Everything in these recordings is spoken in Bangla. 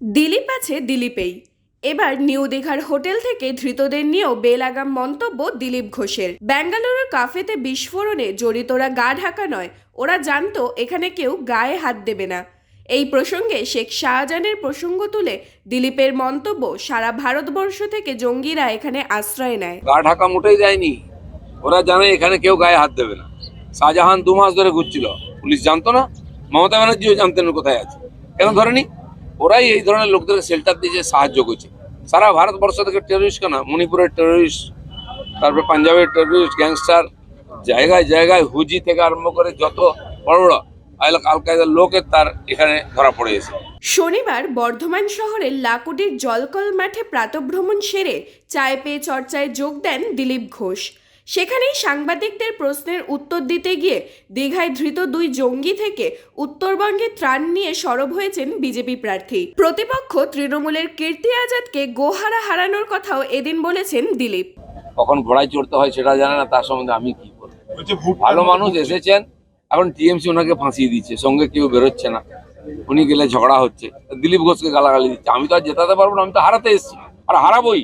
দিলীপ আছে দিলীপেই। এবার নিউ দীঘার হোটেল থেকে ধৃতদের নিয়েও বেলাগাম মন্তব্য দিলীপ ঘোষের। ব্যাঙ্গালুরুর কাফেতে বিস্ফোরণে জড়িতরা গা ঢাকা নয়, ওরা জানতো এখানে কেউ গায়ে হাত দেবে না। এই প্রসঙ্গে শেখ শাহজাহানের প্রসঙ্গ তুলে দিলীপের মন্তব্য সারা ভারতবর্ষ থেকে জঙ্গিরা এখানে আশ্রয় নেয়। গা ঢাকা মোটেই দেয়নি ওরা জানে এখানে কেউ গায়ে হাত দেবে না। শাহজাহান দু মাস ধরে ঘুরছিল। পুলিশ জানতো না। মমতা ব্যানার্জিও জানতেন কোথায় আছে। কেন ধরেনি? ওরাই এই ধরনের লোকদেরকে শেল্টার দিয়েছে সাহায্য করছে। সারা ভারতবর্ষ থেকে টেরোরিস্ট কেন? মণিপুরের টেরোরিস্ট তারপরে পাঞ্জাবের টেরোরিস্ট গ্যাংস্টার জায়গায় জায়গায় হুজি থেকে আরম্ভ করে যত বড় বড় আল- লোকের তার এখানে ধরা পড়ে গেছে। শনিবার বর্ধমান শহরের লাকুটির জলকল মাঠে প্রাতভ্রমণ সেরে চায় পেয়ে চর্চায় যোগ দেন দিলীপ ঘোষ। সেখানেই সাংবাদিকদের প্রশ্নের উত্তর দিতে গিয়ে দীঘায় ধৃত দুই জঙ্গি থেকে উত্তরবঙ্গে ত্রাণ নিয়ে সরব হয়েছেন বিজেপি প্রার্থী। প্রতিপক্ষ তৃণমূলের কীর্তি আজাদকে গোহারা হারানোর কথাও এদিন বলেছেন দিলীপ। কখন ঘোড়ায় চড়তে হয় সেটা জানে না তার সম্বন্ধে আমি কি বলব? ভালো মানুষ এসেছেন এখন টিএমসি ওনাকে ফাঁসিয়ে দিচ্ছে সঙ্গে কেউ বেরোচ্ছে না। উনি গেলে ঝগড়া হচ্ছে দিলীপ ঘোষকে গালাগালি দিচ্ছে। আমি তো আর জেতাতে পারব না আমি তো হারাতে এসেছি। আর হারাবোই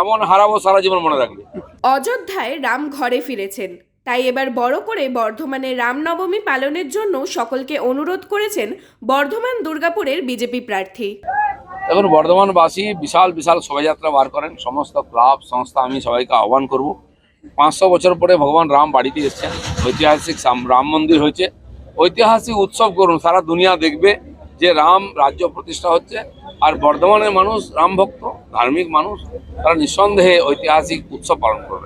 এমন হারাবো সারা জীবন মনে রাখবে। অযোধ্যায় রাম ঘরে ফিরেছেন। তাই এবার বড় করে বর্ধমানে রামনবমী পালনের জন্য সকলকে অনুরোধ করেছেন বর্ধমান দুর্গাপুরের বিজেপি প্রার্থী। এখন বর্ধমানবাসী বিশাল বিশাল শোভাযাত্রা বার করেন। সমস্ত ক্লাব, সংস্থা, আমি সবাইকে আহ্বান করব। পাঁচশো বছর পরে ভগবান রাম বাড়িতে এসেছেন। ঐতিহাসিক রাম মন্দির হয়েছে। ঐতিহাসিক উৎসব করুন, সারা দুনিয়া দেখবে যে রাম রাজ্য প্রতিষ্ঠা হচ্ছে। আর বর্ধমানের মানুষ রাম ভক্ত। ধার্মিক মানুষ তারা নিঃসন্দেহে ঐতিহাসিক উৎসব পালন করবেন